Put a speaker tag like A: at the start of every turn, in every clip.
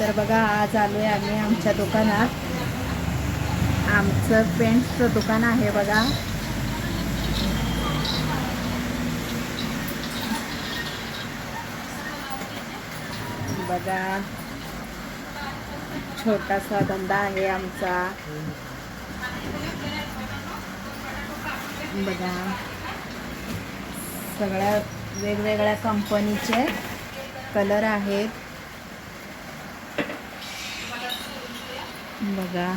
A: तर बघा आज आलो आहे आम्ही आमच्या दुकानात. आमचं पेंट्सचं दुकान आहे बघा. बघा छोटासा धंदा आहे आमचा. बघा सगळ्या वेगवेगळ्या कंपनीचे कलर आहेत. बघा.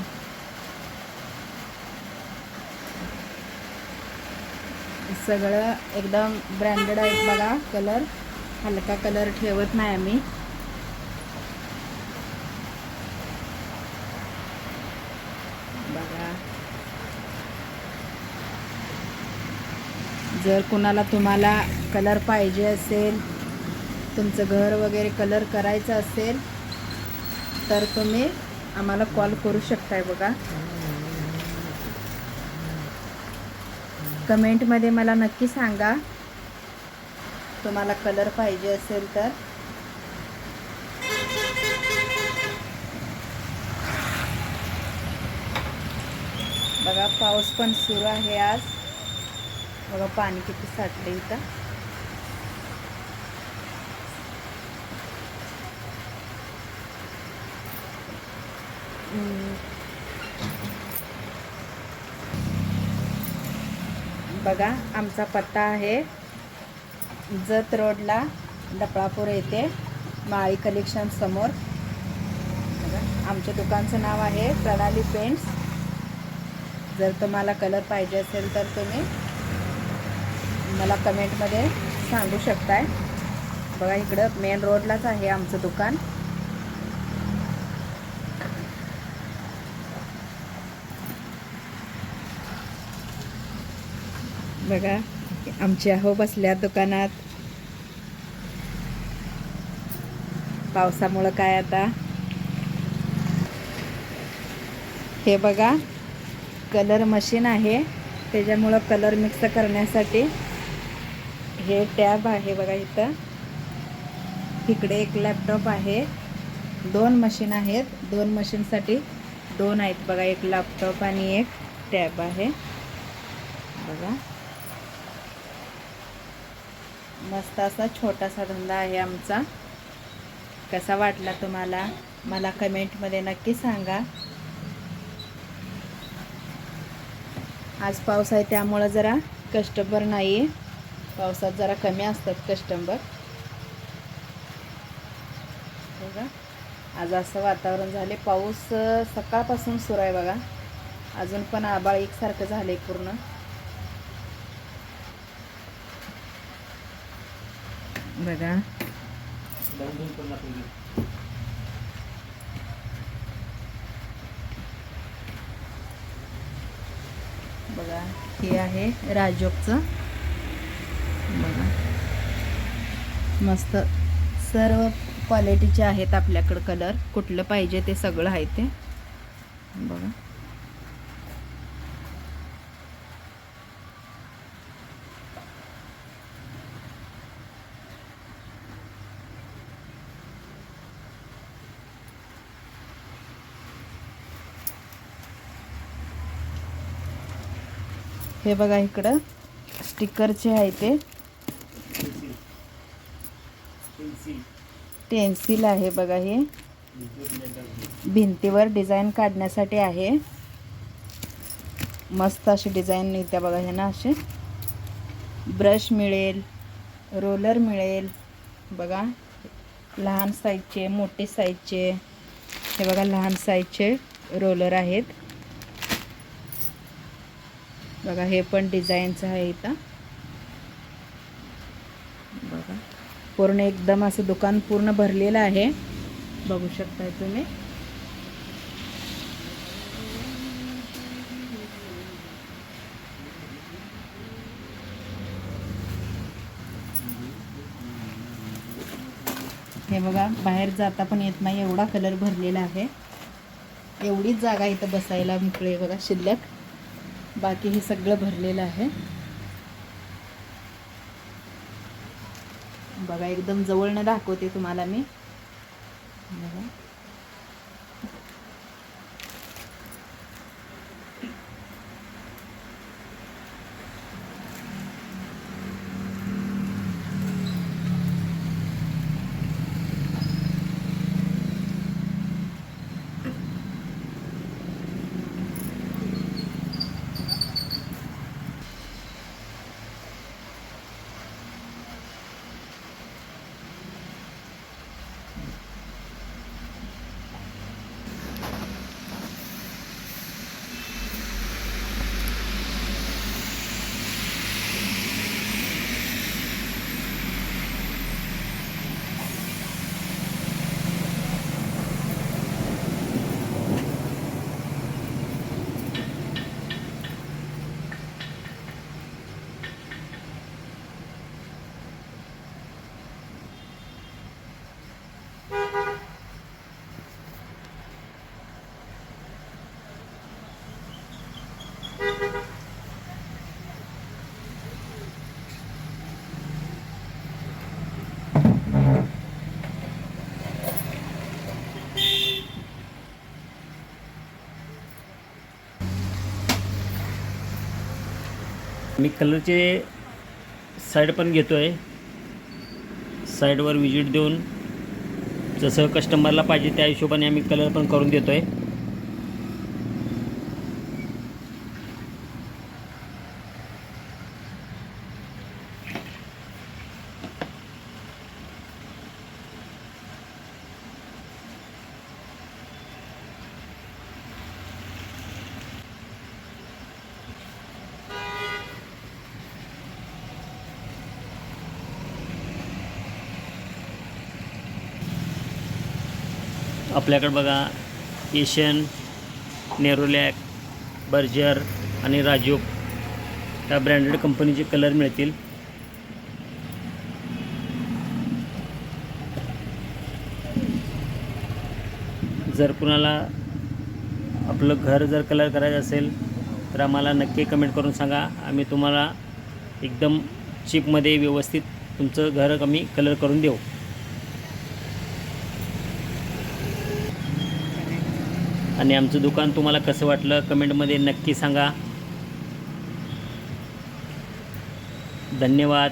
A: सगळं एकदम ब्रँडेड आहेत बघा कलर हलका कलर ठेवत नाही आम्ही. बघा. जर कुणाला तुम्हाला कलर पाहिजे असेल तुमचं घर वगैरे कलर करायचं असेल तर तुम्ही आम्हाला कॉल करू शकताय बघा. कमेंटमध्ये मला नक्की सांगा. तुम्हाला कलर पाहिजे असेल तर. बघा पाऊस पण सुरू आहे आज. बघा पाणी किती साठलं इथं. बघा आमचा पत्ता आहे. जत रोडला डपळापूर येथे माळी कलेक्शन समोर. आमच्या दुकानचं नाव आहे प्रणाली पेंट्स जर तुम्हाला कलर पाहिजे असेल तर तुम्ही मला कमेंटमध्ये सांगू शकताय. बघा इकडं मेन रोडलाच आहे आमचं दुकान. बघा आमची अहो बसल्या दुकानात. पावसामुळं काय आता? हे बघा कलर मशीन आहे. त्याच्यामुळं कलर मिक्स करण्यासाठी हे टॅब आहे बघा इथं. इकडे एक लॅपटॉप आहे. दोन मशीन आहेत. दोन मशीनसाठी दोन आहेत बघा एक लॅपटॉप आणि एक टॅब आहे. बघा. मस्त असा छोटासा धंदा आहे आमचा. कसा वाटला तुम्हाला? मला कमेंटमध्ये नक्की सांगा. आज पाऊस आहे त्यामुळं जरा कस्टमर नाही आहे पावसात जरा कमी असतात कस्टमर बघा. आज असं वातावरण झाले पाऊस सकाळपासून सुरू आहे बघा. अजून पण आबाळ एकसारखं झालं आहे पूर्ण. बघा. बघा हे आहे राजोगचं बघा. मस्त. सर्व क्वालिटीचे आहेत आपल्याकडं कलर कुठलं पाहिजे ते सगळं आहे ते. बघा. हे बघा इकडं. स्टिकरचे आहे ते. पेन्सिल आहे बघा हे. भिंतीवर डिझाईन काढण्यासाठी आहे. मस्त अशी डिझाईन येत्या बघा हे ना असे ब्रश मिळेल रोलर मिळेल. बघा लहान साईजचे मोठे साईजचे हे बघा लहान साईजचे रोलर आहेत. बघा हे पण डिझाईनचं आहे इथं. बघा पूर्ण एकदम असं दुकान पूर्ण भरलेलं आहे. बघू शकताय तुम्ही. हे बघा बाहेर जाता पण येत नाही एवढा कलर भरलेला आहे. एवढीच जागा इथं बसायला मोकळी आहे बघा शिल्लक. बाकी हे सगळं भरलेलं आहे. बघा एकदम जवळनं दाखवते तुम्हाला मी. बघा.
B: मी कलरचे साईड पण घेतो आहे साईडवर विजिट देऊन जसं कस्टमरला पाहिजे त्या हिशोबाने आम्ही कलर पण करून देतो आहे आपल्याकडे बघा एशियन नेरोलॅक बर्जर आणि राजूक या ब्रँडेड कंपनीचे कलर मिळतील. जर कुणाला आपलं घर जर कलर करायचं असेल तर आम्हाला नक्की कमेंट करून सांगा. आम्ही तुम्हाला एकदम चिपमध्ये व्यवस्थित तुमचं घर कमी कलर करून देऊ. आणि आमचं दुकान तुम्हाला कसं वाटलं कमेंटमध्ये नक्की सांगा. धन्यवाद.